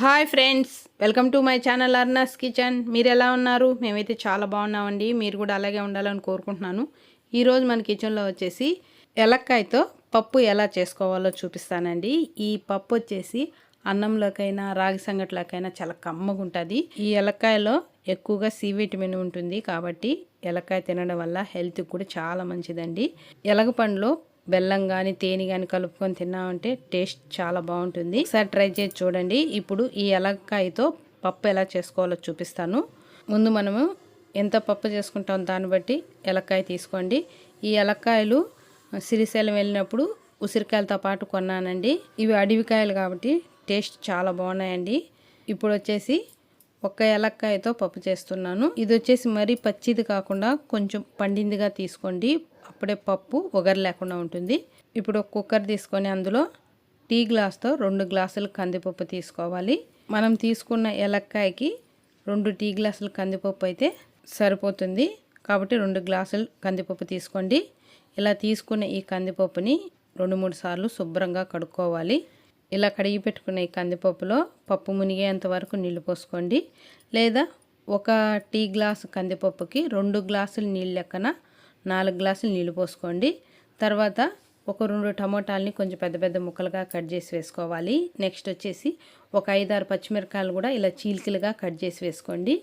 Hi friends welcome to my channel Arna's kitchen. మీరు ఎలా ఉన్నారు? మేమైతే చాలా బాగున్నామండి. మీరు కూడా అలాగే ఉండాలని కోరుకుంటున్నాను. ఈరోజు మన కిచెన్లో వచ్చేసి ఎలక్కాయతో పప్పు ఎలా చేసుకోవాలో చూపిస్తానండి. ఈ పప్పు వచ్చేసి అన్నంలోకైనా రాగి సంగట్లోకైనా చాలా కమ్మగా ఉంటుంది. ఈ ఎలక్కాయలో ఎక్కువగా సి విటమిన్ ఉంటుంది కాబట్టి ఎలక్కాయ తినడం వల్ల హెల్త్కి కూడా చాలా మంచిదండి. ఎలగ పండులో బెల్లం కానీ తేనె కానీ కలుపుకొని తిన్నామంటే టేస్ట్ చాలా బాగుంటుంది. ఒకసారి ట్రై చేసి చూడండి. ఇప్పుడు ఈ ఎలక్కాయతో పప్పు ఎలా చేసుకోవాలో చూపిస్తాను. ముందు మనము ఎంత పప్పు చేసుకుంటాం దాన్ని బట్టి ఎలక్కాయ తీసుకోండి. ఈ ఎలక్కాయలు సిరిశైలం వెళ్ళినప్పుడు ఉసిరికాయలతో పాటు కొన్నానండి. ఇవి అడవికాయలు కాబట్టి టేస్ట్ చాలా బాగున్నాయండి. ఇప్పుడు వచ్చేసి ఒక్క ఎలక్కాయతో పప్పు చేస్తున్నాను. ఇది వచ్చేసి మరీ పచ్చిది కాకుండా కొంచెం పండిందిగా తీసుకోండి. అప్పుడే పప్పు ఒగరు లేకుండా ఉంటుంది. ఇప్పుడు ఒక కుక్కర్ తీసుకొని అందులో టీ గ్లాస్తో రెండు గ్లాసులు కందిపప్పు తీసుకోవాలి. మనం తీసుకున్న ఎలక్కాయకి రెండు టీ గ్లాసులు కందిపప్పు అయితే సరిపోతుంది. కాబట్టి రెండు గ్లాసులు కందిపప్పు తీసుకోండి. ఇలా తీసుకున్న ఈ కందిపప్పుని రెండు మూడు సార్లు శుభ్రంగా కడుక్కోవాలి. ఇలా కడిగి పెట్టుకున్న ఈ కందిపప్పులో పప్పు మునిగేంత వరకు నీళ్ళు పోసుకోండి. లేదా ఒక టీ గ్లాసు కందిపప్పుకి రెండు గ్లాసులు నీళ్ళు లెక్కన నాలుగు గ్లాసులు నీళ్ళు పోసుకోండి. తర్వాత ఒక రెండు టమోటాలని కొంచెం పెద్ద పెద్ద ముక్కలుగా కట్ చేసి వేసుకోవాలి. నెక్స్ట్ వచ్చేసి ఒక ఐదారు పచ్చిమిరకాయలు కూడా ఇలా చీలికలుగా కట్ చేసి వేసుకోండి.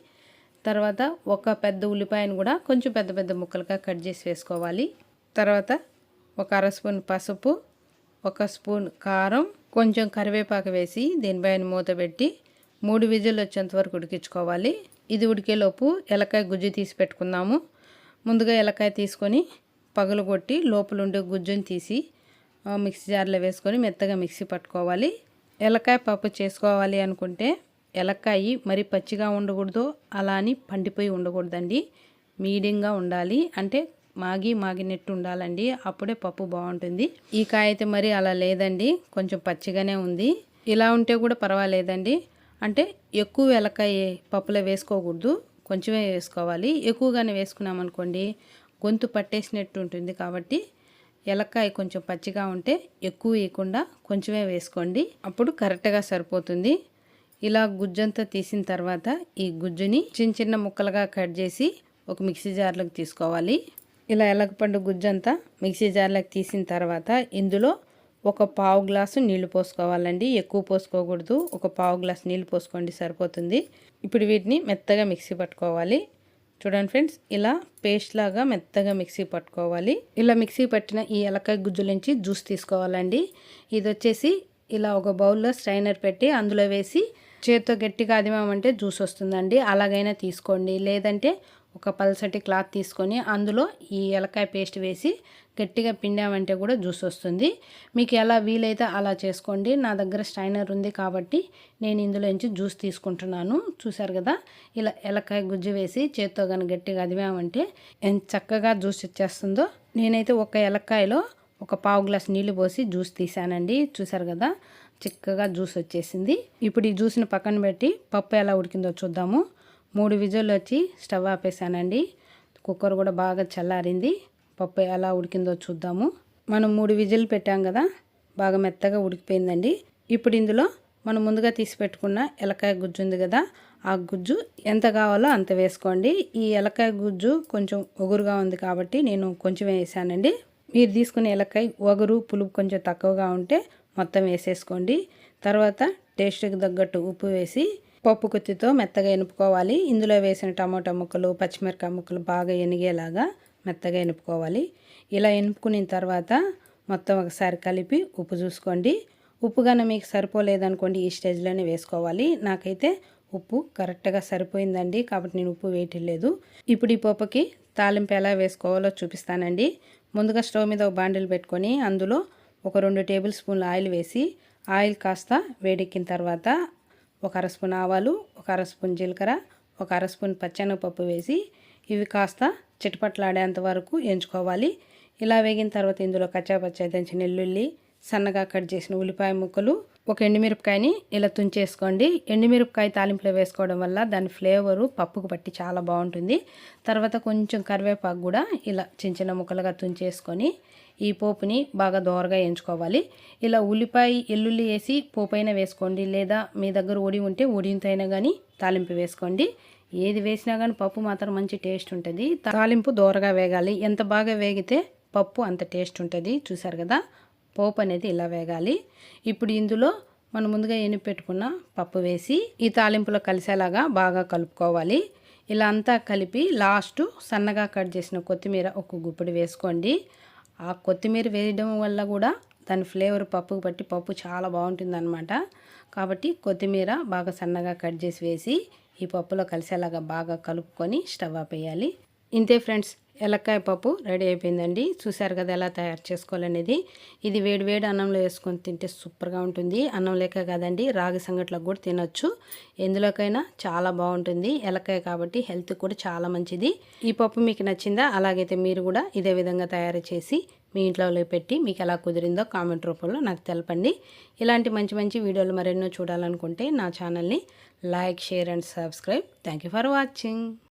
తర్వాత ఒక పెద్ద ఉల్లిపాయను కూడా కొంచెం పెద్ద పెద్ద ముక్కలుగా కట్ చేసి వేసుకోవాలి. తర్వాత ఒక అర స్పూన్ పసుపు ఒక స్పూన్ కారం కొంచెం కరివేపాకు వేసి దీనిపైన మూత పెట్టి మూడు విజులు వచ్చేంత వరకు ఉడికించుకోవాలి. ఇది ఉడికేలోపు ఎలకాయ గుజ్జు తీసి పెట్టుకుందాము. ముందుగా ఎలకాయ తీసుకొని పగలు కొట్టి లోపల ఉండే గుజ్జుని తీసి మిక్సీ జార్లో వేసుకొని మెత్తగా మిక్సీ పట్టుకోవాలి. ఎలకాయ పప్పు చేసుకోవాలి అనుకుంటే ఎలక్కాయి మరి పచ్చిగా ఉండకూడదు అలా అని పండిపోయి ఉండకూడదండి. మీడియంగా ఉండాలి. అంటే మాగి మాగినట్టు ఉండాలండి. అప్పుడే పప్పు బాగుంటుంది. ఈ కాయ అయితే మరి అలా లేదండి. కొంచెం పచ్చిగానే ఉంది. ఇలా ఉంటే కూడా పర్వాలేదండి. అంటే ఎక్కువ ఎలకాయ పప్పులో వేసుకోకూడదు. కొంచెమే వేసుకోవాలి. ఎక్కువగానే వేసుకున్నామనుకోండి గొంతు పట్టేసినట్టు ఉంటుంది కాబట్టి ఎలక్కాయ కొంచెం పచ్చిగా ఉంటే ఎక్కువ వేయకుండా కొంచెమే వేసుకోండి. అప్పుడు కరెక్ట్గా సరిపోతుంది. ఇలా గుజ్జంతా తీసిన తర్వాత ఈ గుజ్జుని చిన్న చిన్న ముక్కలుగా కట్ చేసి ఒక మిక్సీ జార్లోకి తీసుకోవాలి. ఇలా ఎలగపండు గుజ్జంతా మిక్సీ జార్లోకి తీసిన తర్వాత ఇందులో ఒక పావు గ్లాసు నీళ్ళు పోసుకోవాలండి. ఎక్కువ పోసుకోకూడదు. ఒక పావు గ్లాస్ నీళ్ళు పోసుకోండి సరిపోతుంది. ఇప్పుడు వీటిని మెత్తగా మిక్సీ పట్టుకోవాలి. చూడండి ఫ్రెండ్స్ ఇలా పేస్ట్ లాగా మెత్తగా మిక్సీ పట్టుకోవాలి. ఇలా మిక్సీ పట్టిన ఈ ఎలకాయ గుజ్జు నుంచి జ్యూస్ తీసుకోవాలండి. ఇది వచ్చేసి ఇలా ఒక బౌల్లో స్ట్రైనర్ పెట్టి అందులో వేసి చేతితో గట్టిగా అదిమామంటే జ్యూస్ వస్తుందండి. అలాగైనా తీసుకోండి. లేదంటే ఒక పల్సటి క్లాత్ తీసుకొని అందులో ఈ ఎలకాయ పేస్ట్ వేసి గట్టిగా పిండామంటే కూడా జ్యూస్ వస్తుంది. మీకు ఎలా వీలైతే అలా చేసుకోండి. నా దగ్గర స్టైనర్ ఉంది కాబట్టి నేను ఇందులో నుంచి జ్యూస్ తీసుకుంటున్నాను. చూసారు కదా? ఇలా ఎలకాయ గుజ్జు వేసి చేత్తో కానీ గట్టిగా అదివామంటే ఎంత చక్కగా జ్యూస్ ఇచ్చేస్తుందో నేనైతే ఒక ఎలకాయలో ఒక పావు గ్లాస్ నీళ్ళు పోసి జ్యూస్ తీసానండి చూసారు కదా? చిక్కగా జ్యూస్ వచ్చేసింది. ఇప్పుడు ఈ జ్యూస్ని పక్కన పెట్టి పప్పు ఎలా ఉడికిందో చూద్దాము. మూడు విజులు వచ్చి స్టవ్ ఆపేసానండి. కుక్కర్ కూడా బాగా చల్లారింది. పప్పు ఎలా ఉడికిందో చూద్దాము. మనం మూడు విజిల్ పెట్టాం కదా బాగా మెత్తగా ఉడికిపోయిందండి. ఇప్పుడు ఇందులో మనం ముందుగా తీసి పెట్టుకున్న ఎలకాయ గుజ్జు ఉంది కదా ఆ గుజ్జు ఎంత కావాలో అంత వేసుకోండి. ఈ ఎలకాయ గుజ్జు కొంచెం ఒగురుగా ఉంది కాబట్టి నేను కొంచెం వేసానండి. మీరు తీసుకునే ఎలకాయ ఒగరు పులుపు కొంచెం తక్కువగా ఉంటే మొత్తం వేసేసుకోండి. తర్వాత టేస్ట్కి తగ్గట్టు ఉప్పు వేసి పప్పు కుత్తితో మెత్తగా ఎనుపుకోవాలి. ఇందులో వేసిన టమాటా ముక్కలు పచ్చిమిరకాయ ముక్కలు బాగా ఎనిగేలాగా మెత్తగా ఎనుపుకోవాలి. ఇలా ఎనుపుకున్న తర్వాత మొత్తం ఒకసారి కలిపి ఉప్పు చూసుకోండి. ఉప్పు కానీ మీకు సరిపోలేదనుకోండి ఈ స్టేజ్లోనే వేసుకోవాలి. నాకైతే ఉప్పు కరెక్ట్గా సరిపోయిందండి కాబట్టి నేను ఉప్పు వేయట్లేదు. ఇప్పుడు ఈ పప్పుకి తాలింపు ఎలా వేసుకోవాలో చూపిస్తానండి. ముందుగా స్టవ్ మీద ఒక బాండిల్ పెట్టుకొని అందులో ఒక రెండు టేబుల్ స్పూన్ల ఆయిల్ వేసి ఆయిల్ కాస్త వేడెక్కిన తర్వాత ఒక అర స్పూన్ ఆవాలు ఒక అర స్పూన్ జీలకర్ర ఒక అర స్పూన్ పచ్చెనగపప్పు వేసి ఇవి కాస్త చిటపట్లాడేంత వరకు ఎంచుకోవాలి. ఇలా వేగిన తర్వాత ఇందులో కచ్చాపచ్చా దంచిన వెల్లుల్లి సన్నగా కట్ చేసిన ఉల్లిపాయ ముక్కలు ఒక ఎండుమిరపకాయని ఇలా తుంచేసుకోండి. ఎండుమిరపకాయ తాలింపులో వేసుకోవడం వల్ల దాని ఫ్లేవరు పప్పుకు పట్టి చాలా బాగుంటుంది. తర్వాత కొంచెం కరివేపాకు కూడా ఇలా చిన్న చిన్న ముక్కలుగా తుంచేసుకొని ఈ పోపుని బాగా దోరగా ఎంచుకోవాలి. ఇలా ఉల్లిపాయ ఎల్లుల్లి వేసి పోపు అయినా వేసుకోండి. లేదా మీ దగ్గర ఒడి ఉంటే ఒడితో అయినా కానీ తాలింపు వేసుకోండి. ఏది వేసినా కానీ పప్పు మాత్రం మంచి టేస్ట్ ఉంటుంది. తాలింపు దోరగా వేగాలి. ఎంత బాగా వేగితే పప్పు అంత టేస్ట్ ఉంటుంది. చూసారు కదా? పోపు అనేది ఇలా వేగాలి. ఇప్పుడు ఇందులో మనం ముందుగా ఎన్ని పెట్టుకున్న పప్పు వేసి ఈ తాలింపులో కలిసేలాగా బాగా కలుపుకోవాలి. ఇలా అంతా కలిపి లాస్ట్ సన్నగా కట్ చేసిన కొత్తిమీర ఒక గుప్పిడి వేసుకోండి. ఆ కొత్తిమీర వేయడం వల్ల కూడా దాని ఫ్లేవర్ పప్పుకు బట్టి పప్పు చాలా బాగుంటుందన్నమాట. కాబట్టి కొత్తిమీర బాగా సన్నగా కట్ చేసి వేసి ఈ పప్పులో కలిసేలాగా బాగా కలుపుకొని స్టవ్ ఆపేయాలి. ఇంతే ఫ్రెండ్స్ ఎలక్కాయ పప్పు రెడీ అయిపోయిందండి. చూసారు కదా ఎలా తయారు చేసుకోవాలనేది. ఇది వేడి వేడి అన్నంలో వేసుకొని తింటే సూపర్గా ఉంటుంది. అన్నం లేక కదండి రాగి సంగట్లకు కూడా తినొచ్చు. ఎందులోకైనా చాలా బాగుంటుంది. ఎలక్కాయ కాబట్టి హెల్త్ కూడా చాలా మంచిది. ఈ పప్పు మీకు నచ్చిందా అలాగైతే మీరు కూడా ఇదే విధంగా తయారు చేసి మీ ఇంట్లో పెట్టి మీకు ఎలా కుదిరిందో కామెంట్ రూపంలో నాకు తెలపండి. ఇలాంటి మంచి మంచి వీడియోలు మరెన్నో చూడాలనుకుంటే నా ఛానల్ని like share and subscribe. Thank for watching.